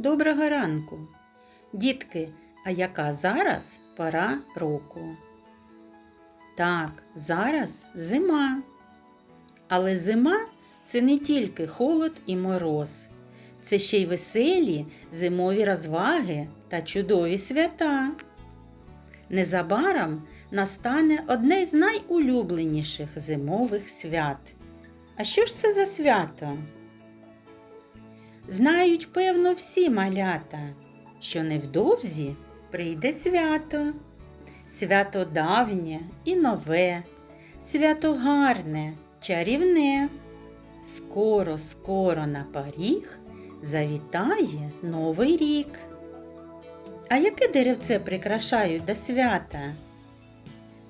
Доброго ранку. Дітки, а яка зараз пора року? Так, зараз зима. Але зима це не тільки холод і мороз. Це ще й веселі зимові розваги та чудові свята. Незабаром настане одне з найулюбленіших зимових свят. А що ж це за свято? Знають, певно, всі малята, що невдовзі прийде свято. Свято давнє і нове, свято гарне, чарівне. Скоро, скоро на поріг завітає Новий рік. А яке деревце прикрашають до свята?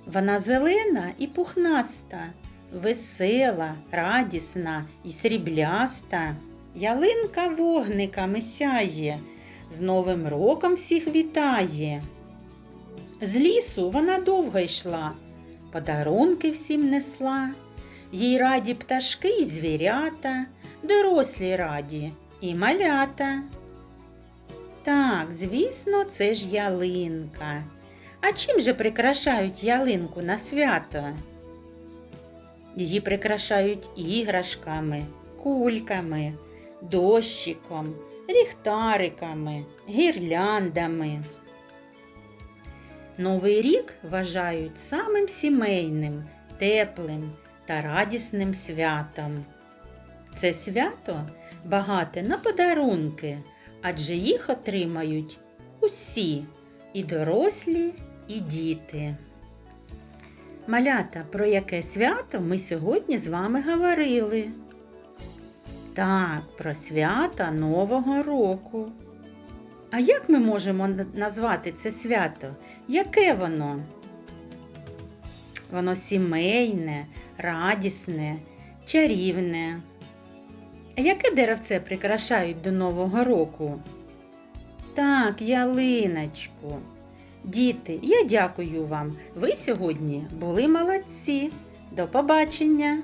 Вона зелена і пухнаста, весела, радісна і срібляста. Ялинка вогниками сяє, з Новим роком всіх вітає. З лісу вона довго йшла, подарунки всім несла, їй раді пташки й звірята, дорослі раді і малята. Так, звісно, це ж ялинка. А чим же прикрашають ялинку на свято? Її прикрашають іграшками, кульками, дощиком, ліхтариками, гірляндами. Новий рік вважають самим сімейним, теплим та радісним святом. Це свято багате на подарунки, адже їх отримають усі і дорослі, і діти. Малята, про яке свято ми сьогодні з вами говорили? Так, про свято Нового року. А як ми можемо назвати це свято? Яке воно? Воно сімейне, радісне, чарівне. А яке деревце прикрашають до Нового року? Так, ялиночку. Діти, я дякую вам. Ви сьогодні були молодці. До побачення!